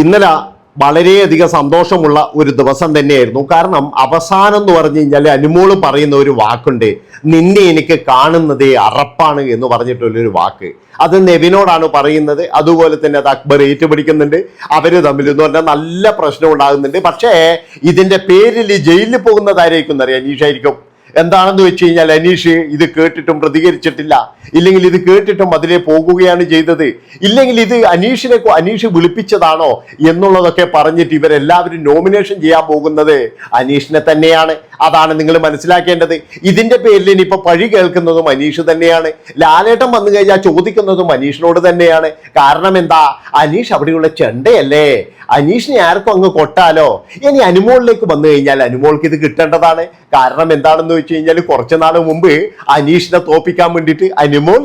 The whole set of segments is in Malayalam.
ഇന്നലെ വളരെയധികം സന്തോഷമുള്ള ഒരു ദിവസം തന്നെയായിരുന്നു. കാരണം അവസാനം എന്ന് പറഞ്ഞു കഴിഞ്ഞാൽ അനുമോൾ പറയുന്ന ഒരു വാക്കുണ്ട് നിന്നെ എനിക്ക് കാണുന്നതേ അറപ്പാണ് എന്ന് പറഞ്ഞിട്ടുള്ളൊരു വാക്ക്. അത് നെവിനോടാണ് പറയുന്നത്. അതുപോലെ തന്നെ അത് അക്ബർ ഏറ്റുപിടിക്കുന്നുണ്ട്. അവർ തമ്മിൽ എന്ന് പറഞ്ഞാൽ നല്ല പ്രശ്നം ഉണ്ടാകുന്നുണ്ട്. പക്ഷേ ഇതിന്റെ പേരിൽ ജയിലിൽ പോകുന്നതായിരിക്കും എന്നറിയാം അനീഷായിരിക്കും. എന്താണെന്ന് വെച്ച് കഴിഞ്ഞാൽ അനീഷ് ഇത് കേട്ടിട്ടും പ്രതികരിച്ചിട്ടില്ല. ഇല്ലെങ്കിൽ ഇത് കേട്ടിട്ടും അതിലെ പോകുകയാണ് ചെയ്തത്. ഇല്ലെങ്കിൽ ഇത് അനീഷിനെ അനീഷ് വിളിപ്പിച്ചതാണോ എന്നുള്ളതൊക്കെ പറഞ്ഞിട്ട് ഇവരെല്ലാവരും നോമിനേഷൻ ചെയ്യാൻ പോകുന്നത് അനീഷിനെ തന്നെയാണ്. അതാണ് നിങ്ങൾ മനസ്സിലാക്കേണ്ടത്. ഇതിന്റെ പേരിൽ ഇനിയിപ്പോൾ പഴി കേൾക്കുന്നതും അനീഷ് തന്നെയാണ്. ലാലേട്ടൻ വന്നു കഴിഞ്ഞാൽ ചോദിക്കുന്നതും അനീഷിനോട് തന്നെയാണ്. കാരണം എന്താ? അനീഷ് അവിടെയുള്ള ചെണ്ടയല്ലേ? അനീഷിനെ ആർക്കും അങ്ങ് കൊട്ടാലോ? ഇനി അനുമോളിലേക്ക് വന്നു കഴിഞ്ഞാൽ അനുമോൾക്ക് ഇത് കിട്ടേണ്ടതാണ്. കാരണം എന്താണെന്ന് വെച്ച് കഴിഞ്ഞാൽ കുറച്ച് നാൾ മുമ്പ് അനീഷിനെ തോപ്പിക്കാൻ വേണ്ടിയിട്ട് അനുമോൾ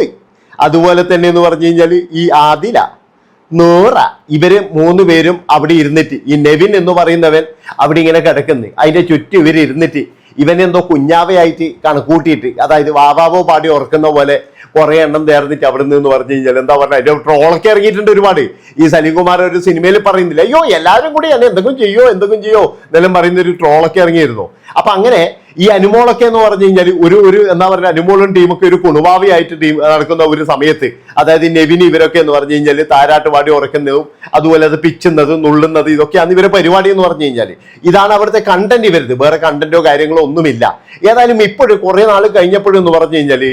അതുപോലെ തന്നെ എന്ന് പറഞ്ഞു കഴിഞ്ഞാൽ ഈ ആദില നൂറ ഇവർ മൂന്ന് പേരും അവിടെ ഇരുന്നിട്ട് ഈ നെവിൻ എന്ന് പറയുന്നവൻ അവിടെ ഇങ്ങനെ കിടക്കുന്നു. അതിന്റെ ചുറ്റും ഇവൻ എന്തോ കുഞ്ഞാവയായിട്ട് കണക്കൂട്ടിയിട്ട് അതായത് വാവാവോ പാടി ഉറക്കുന്ന പോലെ കുറെ എണ്ണം നേർന്നിട്ട് അവിടെ നിന്ന് പറഞ്ഞു കഴിഞ്ഞാൽ എന്താ പറഞ്ഞ ട്രോളൊക്കെ ഇറങ്ങിയിട്ടുണ്ട് ഒരുപാട്. ഈ സലീംകുമാർ ഒരു സിനിമയിൽ പറയുന്നില്ല അയ്യോ എല്ലാവരും കൂടി എന്തെങ്കിലും ചെയ്യോ എന്തെങ്കിലും ചെയ്യോ എന്നെല്ലാം പറയുന്ന ഒരു ട്രോളൊക്കെ ഇറങ്ങിയിരുന്നു. അപ്പൊ അങ്ങനെ ഈ അനുമോളൊക്കെ എന്ന് പറഞ്ഞു കഴിഞ്ഞാൽ ഒരു ഒരു എന്താ പറയുക അനുമോളും ടീമൊക്കെ ഒരു കുണുവാവിയായിട്ട് ടീം നടക്കുന്ന ഒരു സമയത്ത് അതായത് നെവിന് ഇവരൊക്കെ എന്ന് പറഞ്ഞു കഴിഞ്ഞാൽ താരാട്ട് വാടി ഉറക്കുന്നതും അതുപോലെ അത് പിച്ചുന്നതും നുള്ളുന്നത് ഇതൊക്കെയാണ് ഇവരെ പരിപാടി എന്ന് പറഞ്ഞു കഴിഞ്ഞാൽ ഇതാണ് അവിടുത്തെ കണ്ടന്റ് ഇവരുത്. വേറെ കണ്ടന്റോ കാര്യങ്ങളോ ഒന്നുമില്ല. ഏതായാലും ഇപ്പോഴും കുറേ നാൾ കഴിഞ്ഞപ്പോഴും എന്ന് പറഞ്ഞു കഴിഞ്ഞാൽ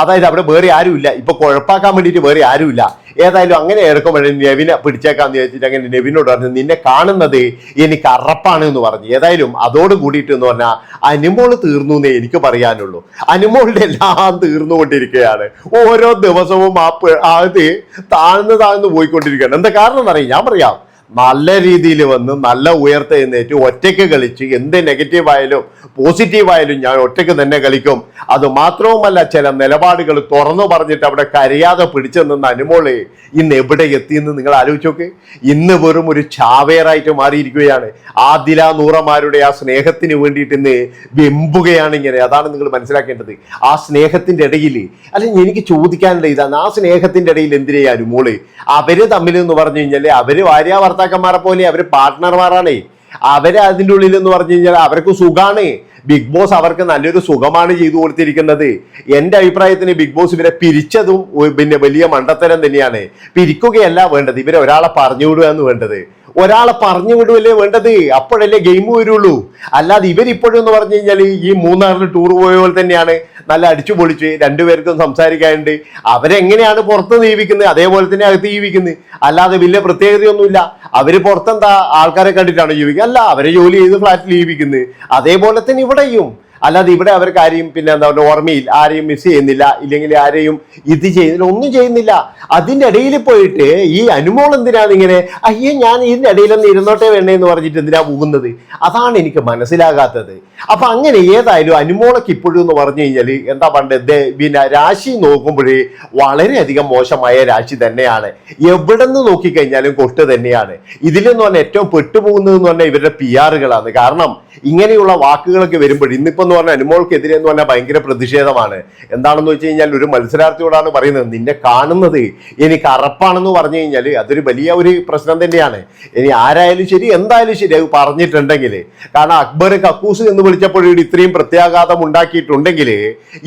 അതായത് അവിടെ വേറെ ആരുമില്ല. ഇപ്പൊ കുഴപ്പാക്കാൻ വേണ്ടിയിട്ട് വേറെ ആരുമില്ല. ഏതായാലും അങ്ങനെ എടുക്കുമ്പോഴേ നെവിനെ പിടിച്ചേക്കാന്ന് ചോദിച്ചിട്ട് അങ്ങനെ നെവിനോട് പറഞ്ഞു നിന്നെ കാണുന്നത് എനിക്ക് അറപ്പാണ് എന്ന് പറഞ്ഞു. ഏതായാലും അതോട് കൂടിയിട്ട് എന്ന് പറഞ്ഞാൽ അനുമോൾ തീർന്നു എന്നേ എനിക്ക് പറയാനുള്ളൂ. അനുമോളുടെ എല്ലാം തീർന്നുകൊണ്ടിരിക്കുകയാണ്. ഓരോ ദിവസവും ആ അത് താഴ്ന്നു താഴ്ന്നു പോയിക്കൊണ്ടിരിക്കുകയാണ്. എന്താ കാരണം എന്നറിയാം ഞാൻ പറയാം. നല്ല രീതിയിൽ വന്ന് നല്ല ഉയർത്തെഴുന്നേറ്റ് ഒറ്റയ്ക്ക് കളിച്ച് എന്ത് നെഗറ്റീവായാലും പോസിറ്റീവായാലും ഞാൻ ഒറ്റയ്ക്ക് തന്നെ കളിക്കും. അത് മാത്രവുമല്ല ചില നിലപാടുകൾ തുറന്നു പറഞ്ഞിട്ട് അവിടെ കരയാതെ പിടിച്ചു നിന്ന അനുമോളെ ഇന്ന് എവിടെ എത്തിയെന്ന് നിങ്ങൾ ആലോചിച്ച് നോക്ക്. ഇന്ന് വെറും ഒരു ചാവേറായിട്ട് മാറിയിരിക്കുകയാണ്. ആദില നൂറമാരുടെ ആ സ്നേഹത്തിന് വേണ്ടിയിട്ട് ഇന്ന് വെമ്പുകയാണ് ഇങ്ങനെ. അതാണ് നിങ്ങൾ മനസ്സിലാക്കേണ്ടത്. ആ സ്നേഹത്തിന്റെ ഇടയിൽ അല്ലെങ്കിൽ എനിക്ക് ചോദിക്കാനുള്ള ഇതാണ് ആ സ്നേഹത്തിന്റെ ഇടയിൽ എന്തിനാ അനുമോളെ? അവർ തമ്മിൽ എന്ന് പറഞ്ഞു കഴിഞ്ഞാൽ അവർ ഭാര്യ ഭർത്താക്കന്മാരെ പോലെ അവർ പാർട്ട്ണർമാരാണേ. അവരെ അതിന്റെ ഉള്ളിൽ എന്ന് പറഞ്ഞു കഴിഞ്ഞാൽ അവർക്ക് സുഖമാണ് ബിഗ് ബോസ് അവർക്ക് നല്ലൊരു സുഖമാണ് ചെയ്തു കൊടുത്തിരിക്കുന്നത്. എന്റെ അഭിപ്രായത്തിന് ബിഗ് ബോസ് ഇവരെ പിരിച്ചതും പിന്നെ വലിയ മണ്ടത്തരം തന്നെയാണ്. പിരിക്കുകയല്ല വേണ്ടത്. ഇവരെ ഒരാളെ പറഞ്ഞു വിടുക എന്ന് വേണ്ടത്. ഒരാളെ പറഞ്ഞു വിടുവല്ലേ വേണ്ടത്? അപ്പോഴല്ലേ ഗെയിം വരുള്ളൂ. അല്ലാതെ ഇവരിപ്പോഴും എന്ന് പറഞ്ഞു കഴിഞ്ഞാൽ ഈ മൂന്നാറിന് ടൂർ പോയ പോലെ തന്നെയാണ്. നല്ല അടിച്ചു പൊളിച്ച് രണ്ടുപേർക്കും സംസാരിക്കാനുണ്ട്. അവരെങ്ങനെയാണ് പുറത്ത് ജീവിക്കുന്നത് അതേപോലെ തന്നെ അകത്ത് ജീവിക്കുന്നത്. അല്ലാതെ വലിയ പ്രത്യേകതയൊന്നുമില്ല. അവർ പുറത്തെന്താ? ആൾക്കാരെ കണ്ടിട്ടാണ് ജീവിക്കുക? അല്ല അവരെ ജോലി ചെയ്ത് ഫ്ലാറ്റിൽ ജീവിക്കുന്നത്. അതേപോലെ തന്നെ ഇവിടെയും. അല്ലാതെ ഇവിടെ അവർക്ക് ആരെയും പിന്നെ എന്താ പറയുക ഓർമ്മയിൽ ആരെയും മിസ് ചെയ്യുന്നില്ല ഇല്ലെങ്കിൽ ആരെയും ഇത് ചെയ്യുന്നില്ല ഒന്നും ചെയ്യുന്നില്ല. അതിന്റെ ഇടയിൽ പോയിട്ട് ഈ അനുമോൾ എന്തിനാണ് ഇങ്ങനെ അയ്യേ ഞാൻ ഇതിന്റെ ഇടയിലൊന്ന് ഇരുന്നോട്ടെ വേണ്ടേ എന്ന് പറഞ്ഞിട്ട് എന്തിനാ പോകുന്നത്? അതാണ് എനിക്ക് മനസ്സിലാകാത്തത്. അപ്പൊ അങ്ങനെ ഏതായാലും അനുമോളൊക്കെ ഇപ്പോഴും എന്ന് പറഞ്ഞു കഴിഞ്ഞാൽ എന്താ പണ്ട് പിന്നെ രാശി നോക്കുമ്പോഴേ വളരെയധികം മോശമായ രാശി തന്നെയാണ്. എവിടെ നിന്ന് നോക്കിക്കഴിഞ്ഞാലും കൊട്ട് തന്നെയാണ്. ഇതിലെന്ന് പറഞ്ഞാൽ ഏറ്റവും പെട്ടുപോകുന്നത് എന്ന് പറഞ്ഞാൽ ഇവരുടെ പി ആറുകളാണ് കാരണം ഇങ്ങനെയുള്ള വാക്കുകളൊക്കെ വരുമ്പോൾ ഇന്നിപ്പോ എന്ന് പറഞ്ഞാൽ അനുമോൾക്കെതിരെ എന്ന് പറഞ്ഞാൽ ഭയങ്കര പ്രതിഷേധമാണ്. എന്താണെന്ന് വെച്ച് കഴിഞ്ഞാൽ ഒരു മത്സരാർത്ഥിയോടാണ് പറയുന്നത് നിന്നെ കാണുന്നത് എനിക്ക് അറപ്പാണെന്ന് പറഞ്ഞു കഴിഞ്ഞാൽ അതൊരു വലിയ ഒരു പ്രശ്നം തന്നെയാണ്. ഇനി ആരായാലും ശരി എന്തായാലും ശരി അത് പറഞ്ഞിട്ടുണ്ടെങ്കിൽ കാരണം അക്ബർ കക്കൂസ് എന്ന് വിളിച്ചപ്പോഴും ഇത്രയും പ്രത്യാഘാതം ഉണ്ടാക്കിയിട്ടുണ്ടെങ്കിൽ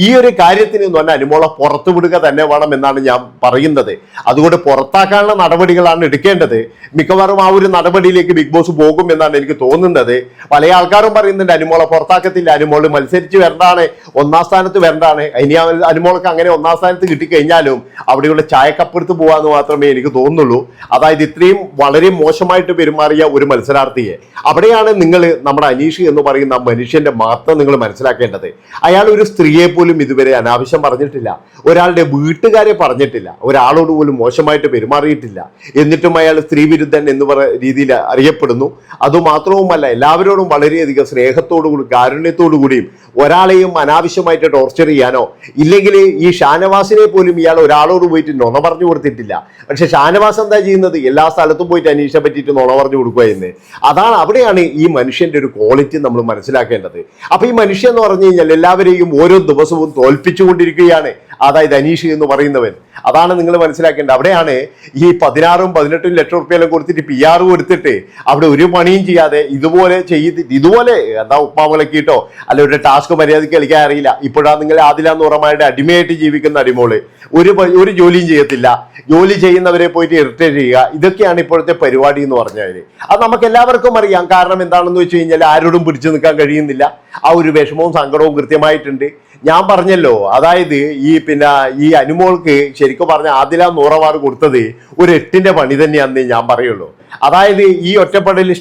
ഈ ഒരു കാര്യത്തിന് എന്ന് പറഞ്ഞാൽ അനുമോളെ പുറത്തു വിടുക തന്നെ വേണം എന്നാണ് ഞാൻ പറയുന്നത്. അതുകൊണ്ട് പുറത്താക്കാനുള്ള നടപടികളാണ് എടുക്കേണ്ടത്. മിക്കവാറും ആ ഒരു നടപടിയിലേക്ക് ബിഗ് ബോസ് പോകും എന്നാണ് എനിക്ക് തോന്നുന്നത്. പല ആൾക്കാരും പറയുന്നുണ്ട് അനുമോളെ പുറത്താക്കത്തില്ല. അനുമോൾ മത്സരിച്ച് വരണ്ടാണ്. ഒന്നാം സ്ഥാനത്ത് വരണ്ടാണ്. ഇനി അനുമോളൊക്കെ അങ്ങനെ ഒന്നാം സ്ഥാനത്ത് കിട്ടിക്കഴിഞ്ഞാലും അവിടെയുള്ള ചായക്കപ്പുറത്ത് പോകാന്ന് മാത്രമേ എനിക്ക് തോന്നുള്ളൂ അതായത് ഇത്രയും വളരെ മോശമായിട്ട് പെരുമാറിയ ഒരു മത്സരാർത്ഥിയെ. അവിടെയാണ് നിങ്ങൾ നമ്മുടെ അനീഷ് എന്ന് പറയുന്ന മനുഷ്യന്റെ മാത്രം നിങ്ങൾ മനസ്സിലാക്കേണ്ടത്. അയാൾ ഒരു സ്ത്രീയെ പോലും ഇതുവരെ അനാവശ്യം പറഞ്ഞിട്ടില്ല. ഒരാളുടെ വീട്ടുകാരെ പറഞ്ഞിട്ടില്ല. ഒരാളോട് പോലും മോശമായിട്ട് പെരുമാറിയിട്ടില്ല. എന്നിട്ടും അയാൾ സ്ത്രീ വിരുദ്ധൻ എന്ന് പറയുന്ന രീതിയിൽ അറിയപ്പെടുന്നു. അതുമാത്രവുമല്ല എല്ലാവരോടും വളരെയധികം സ്നേഹത്തോടു കൂടി കാരുണ്യത്തോടു കൂടിയും ഒരാളെയും അനാവശ്യമായിട്ട് ടോർച്ചർ ചെയ്യാനോ ഇല്ലെങ്കിൽ ഈ ഷാനവാസിനെ പോലും ഇയാൾ ഒരാളോട് പോയിട്ട് നുണ പറഞ്ഞു കൊടുത്തിട്ടില്ല. പക്ഷെ ഷാനവാസ് എന്താ ചെയ്യുന്നത്? എല്ലാ സ്ഥലത്തും പോയിട്ട് അനീഷ പറ്റിയിട്ട് നുണ പറഞ്ഞു കൊടുക്കുക എന്ന് അതാണ് അവിടെയാണ് ഈ മനുഷ്യന്റെ ഒരു ക്വാളിറ്റി നമ്മൾ മനസ്സിലാക്കേണ്ടത്. അപ്പൊ ഈ മനുഷ്യൻ എന്ന് പറഞ്ഞു കഴിഞ്ഞാൽ എല്ലാവരെയും ഓരോ ദിവസവും തോൽപ്പിച്ചുകൊണ്ടിരിക്കുകയാണ്. അതായത് അനീഷ് എന്ന് പറയുന്നവൻ. അതാണ് നിങ്ങൾ മനസ്സിലാക്കേണ്ടത്. അവിടെയാണ് ഈ പതിനാറും പതിനെട്ടും ലക്ഷം റുപ്യെല്ലാം കൊടുത്തിട്ട് പി ആർ കൊടുത്തിട്ട് അവിടെ ഒരു പണിയും ചെയ്യാതെ ഇതുപോലെ ചെയ്ത് ഇതുപോലെ എന്താ ഉപ്പാമുലക്കിയിട്ടോ അല്ല ഒരു ടാസ്ക് മര്യാദയ്ക്ക് കളിക്കാൻ അറിയില്ല. ഇപ്പോഴാണ് നിങ്ങൾ ആദിലാന്ന് ഉറമായിട്ട് അടിമയായിട്ട് ജീവിക്കുന്ന അടിമോൾ ഒരു ഒരു ജോലിയും ചെയ്യത്തില്ല. ജോലി ചെയ്യുന്നവരെ പോയിട്ട് ഇറിറ്റേറ്റ് ചെയ്യുക. ഇതൊക്കെയാണ് ഇപ്പോഴത്തെ പരിപാടി എന്ന് പറഞ്ഞാൽ അത് നമുക്ക് എല്ലാവർക്കും അറിയാം. കാരണം എന്താണെന്ന് വെച്ച് കഴിഞ്ഞാൽ ആരോടും പിടിച്ചു നിൽക്കാൻ കഴിയുന്നില്ല. ആ ഒരു വിഷമവും സങ്കടവും കൃത്യമായിട്ടുണ്ട്. ഞാൻ പറഞ്ഞല്ലോ. അതായത് ഈ പിന്നെ ഈ അനുമോൾക്ക് ശരിക്കും പറഞ്ഞ ആദില നൂറവാറ് കൊടുത്തത് ഒരു എട്ടിന്റെ പണി തന്നെയാണെന്ന് ഞാൻ പറയുള്ളൂ. അതായത് ഈ ഒറ്റപ്പെടൽ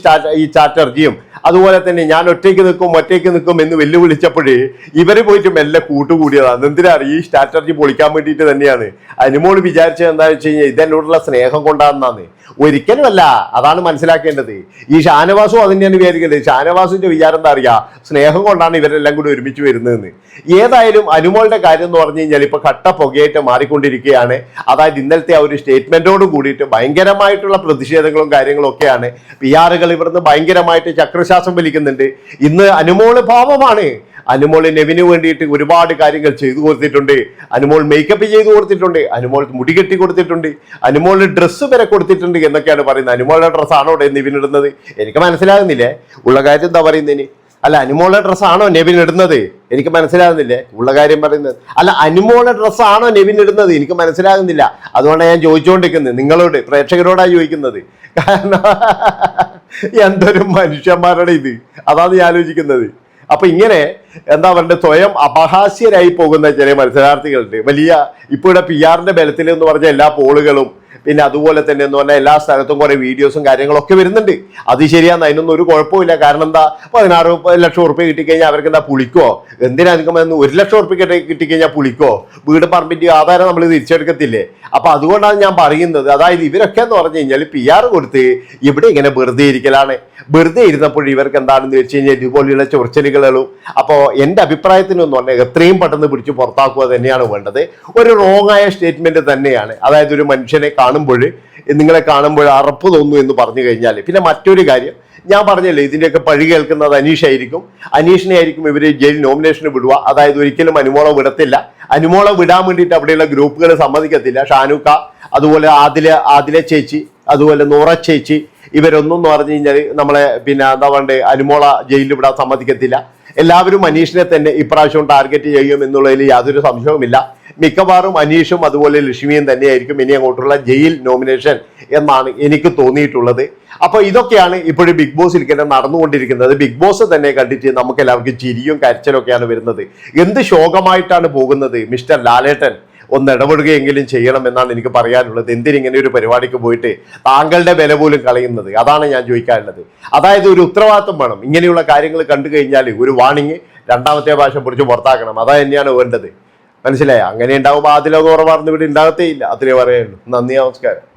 ഈ ചാറ്റർജിയും അതുപോലെ തന്നെ ഞാൻ ഒറ്റയ്ക്ക് നിൽക്കും ഒറ്റയ്ക്ക് നിൽക്കും എന്ന് വെല്ലുവിളിച്ചപ്പോഴേ ഇവർ പോയിട്ട് മെല്ലെ കൂട്ടുകൂടിയതാണ്. എന്തിനാ ഈ സ്ട്രാറ്റജി പൊളിക്കാൻ വേണ്ടിയിട്ട് തന്നെയാണ്. അനുമോൾ വിചാരിച്ചത് എന്താ വെച്ച് കഴിഞ്ഞാൽ ഇതെന്നോടുള്ള സ്നേഹം കൊണ്ടാണെന്നാണ്. ഒരിക്കലുമല്ല. അതാണ് മനസ്സിലാക്കേണ്ടത്. ഈ ഷാനവാസും അതിനെയാണ് വിചാരിക്കേണ്ടത് ഷാനവാസിന്റെ വിചാരം എന്താ അറിയാ? സ്നേഹം കൊണ്ടാണ് ഇവരെല്ലാം കൂടി ഒരുമിച്ച് വരുന്നതെന്ന്. ഏതായാലും അനുമോളുടെ കാര്യം എന്ന് പറഞ്ഞു കഴിഞ്ഞാൽ ഇപ്പൊ കട്ട പുകയായിട്ട് മാറിക്കൊണ്ടിരിക്കുകയാണ്. അതായത് ഇന്നലത്തെ ആ ഒരു സ്റ്റേറ്റ്മെന്റോട് കൂടിയിട്ട് ഭയങ്കരമായിട്ടുള്ള പ്രതിഷേധങ്ങളും കാര്യങ്ങളും ഒക്കെയാണ് പി ആറുകൾ ഇവിടുന്ന് ഭയങ്കരമായിട്ട് ചക്രശ്വാസം വലിക്കുന്നുണ്ട് ഇന്ന് അനുമോൾ പാവമാണ്. അനുമോൾ നെവിന് വേണ്ടിയിട്ട് ഒരുപാട് കാര്യങ്ങൾ ചെയ്തു കൊടുത്തിട്ടുണ്ട്. അനുമോൾ മേക്കപ്പ് ചെയ്തു കൊടുത്തിട്ടുണ്ട്. അനുമോൾ മുടി കെട്ടി കൊടുത്തിട്ടുണ്ട്. അനുമോൾ ഡ്രസ്സ് വരെ കൊടുത്തിട്ടുണ്ട് എന്നൊക്കെയാണ് പറയുന്നത്. അനുമോളുടെ ഡ്രസ്സാണോ നെവിൻ ഇടുന്നത്? എനിക്ക് മനസ്സിലാകുന്നില്ലേ? ഉള്ള കാര്യം എന്താ പറയുന്നതിന്? അല്ല അനുമോളുടെ ഡ്രസ്സാണോ നെവിൻ ഇടുന്നത്? എനിക്ക് മനസ്സിലാകുന്നില്ലേ? ഉള്ള കാര്യം പറയുന്നത്. അല്ല അനുമോളുടെ ഡ്രസ്സാണോ നെവിൻ ഇടുന്നത്? എനിക്ക് മനസ്സിലാകുന്നില്ല. അതുകൊണ്ടാണ് ഞാൻ ചോദിച്ചുകൊണ്ടിരിക്കുന്നത്. നിങ്ങളോട് പ്രേക്ഷകരോടാണ് ചോദിക്കുന്നത്. കാരണം എന്തൊരു മനുഷ്യന്മാരുടെ ഇത്? അതാണ് ഞാൻ ആലോചിക്കുന്നത്. അപ്പൊ ഇങ്ങനെ എന്താ പറയുക സ്വയം അപഹാസ്യരായി പോകുന്ന ചില മത്സരാർത്ഥികളുണ്ട്. വലിയ ഇപ്പൊ ഇവിടെ പി ആറിന്റെ ബലത്തിൽ എന്ന് പറഞ്ഞ എല്ലാ പോളുകളും പിന്നെ അതുപോലെ തന്നെ എന്ന് പറഞ്ഞാൽ എല്ലാ സ്ഥലത്തും കുറെ വീഡിയോസും കാര്യങ്ങളൊക്കെ വരുന്നുണ്ട്. അത് ശരിയാന്ന് അതിനൊന്നും ഒരു കുഴപ്പമില്ല കാരണം എന്താ? പതിനാറ് ലക്ഷം ഉറുപ്പ്യ കിട്ടിക്കഴിഞ്ഞാൽ അവർക്ക് എന്താ പുളിക്കോ? എന്തിനാ നിൽക്കുമ്പോൾ ഒരു ലക്ഷം ഉറുപ്പ്യ കിട്ടി കിട്ടിക്കഴിഞ്ഞാൽ പുളിക്കോ? വീട് പറമ്പിന്റെ ആധാരം നമ്മൾ തിരിച്ചെടുക്കത്തില്ലേ? അപ്പൊ അതുകൊണ്ടാണ് ഞാൻ പറയുന്നത്. അതായത് ഇവരൊക്കെ എന്ന് പറഞ്ഞു കഴിഞ്ഞാൽ പി ആർ കൊടുത്ത് ഇവിടെ ഇങ്ങനെ വെറുതെ ഇരിക്കലാണ്. വെറുതെ ഇരുന്നപ്പോൾ ഇവർക്ക് എന്താണെന്ന് വെച്ച് കഴിഞ്ഞാൽ ഇതുപോലെയുള്ള ചൊറിച്ചലുകളും അപ്പോൾ എന്റെ അഭിപ്രായത്തിനൊന്നും പറഞ്ഞാൽ എത്രയും പെട്ടെന്ന് പിടിച്ച് പുറത്താക്കുക തന്നെയാണ് വേണ്ടത്. ഒരു റോങ് ആയ സ്റ്റേറ്റ്മെന്റ് തന്നെയാണ്. അതായത് ഒരു മനുഷ്യനെ കാണുമ്പോൾ നിങ്ങളെ കാണുമ്പോൾ അറപ്പ് തോന്നുന്നു എന്ന് പറഞ്ഞു കഴിഞ്ഞാൽ പിന്നെ മറ്റൊരു കാര്യം ഞാൻ പറഞ്ഞല്ലേ ഇതിന്റെയൊക്കെ പഴി കേൾക്കുന്നത് അനീഷ് ആയിരിക്കും. അനീഷിനെ ആയിരിക്കും ഇവർ ജയിൽ നോമിനേഷന് വിടുക. അതായത് ഒരിക്കലും അനുമോള വിടത്തില്ല. അനുമോള വിടാൻ വേണ്ടിയിട്ട് അവിടെയുള്ള ഗ്രൂപ്പുകൾ സമ്മതിക്കത്തില്ല. ഷാനുക്ക അതുപോലെ ആദില ആദില ചേച്ചി അതുപോലെ നൂറ ചേച്ചി ഇവരൊന്നും എന്ന് പറഞ്ഞു കഴിഞ്ഞാൽ നമ്മളെ പിന്നെ എന്താ പറയണ്ടേ അനുമോള ജയിലിൽ വിടാൻ സമ്മതിക്കത്തില്ല. എല്ലാവരും അനീഷിനെ തന്നെ ഇപ്രാവശ്യം ടാർഗറ്റ് ചെയ്യും എന്നുള്ളതിൽ യാതൊരു സംശയവുമില്ല. മിക്കവാറും അനീഷും അതുപോലെ ലക്ഷ്മിയും തന്നെയായിരിക്കും ഇനി അങ്ങോട്ടുള്ള ജയിൽ നോമിനേഷൻ എന്നാണ് എനിക്ക് തോന്നിയിട്ടുള്ളത്. അപ്പൊ ഇതൊക്കെയാണ് ഇപ്പോഴും ബിഗ് ബോസിൽ ഇങ്ങനെ നടന്നുകൊണ്ടിരിക്കുന്നത്. ബിഗ് ബോസ് തന്നെ കണ്ടിട്ട് നമുക്ക് എല്ലാവർക്കും ചിരിയും കരച്ചിലൊക്കെയാണ് വരുന്നത്. എന്ത് ശോകമായിട്ടാണ് പോകുന്നത് മിസ്റ്റർ ലാലേട്ടൻ? ഒന്ന് ഇടപെടുകയെങ്കിലും ചെയ്യണം എന്നാണ് എനിക്ക് പറയാനുള്ളത്. എന്തിനിങ്ങനെ ഒരു പരിപാടിക്ക് പോയിട്ട് താങ്കളുടെ വില പോലും കളയുന്നത്? അതാണ് ഞാൻ ചോദിക്കാനുള്ളത്. അതായത് ഒരു ഉത്തരവാദിത്വം വേണം. ഇങ്ങനെയുള്ള കാര്യങ്ങൾ കണ്ടു കഴിഞ്ഞാൽ ഒരു വാണിങ് രണ്ടാമത്തെ ഭാഷ പിടിച്ച് പുറത്താക്കണം. അതാ തന്നെയാണ് വേണ്ടത്. മനസ്സിലായ? അങ്ങനെ ഉണ്ടാവുമ്പോൾ ആദ്യം ഉറവാർന്ന് ഇവിടെ ഉണ്ടാകത്തേ ഇല്ല. അത്രേ പറയുള്ളൂ. നന്ദി നമസ്കാരം.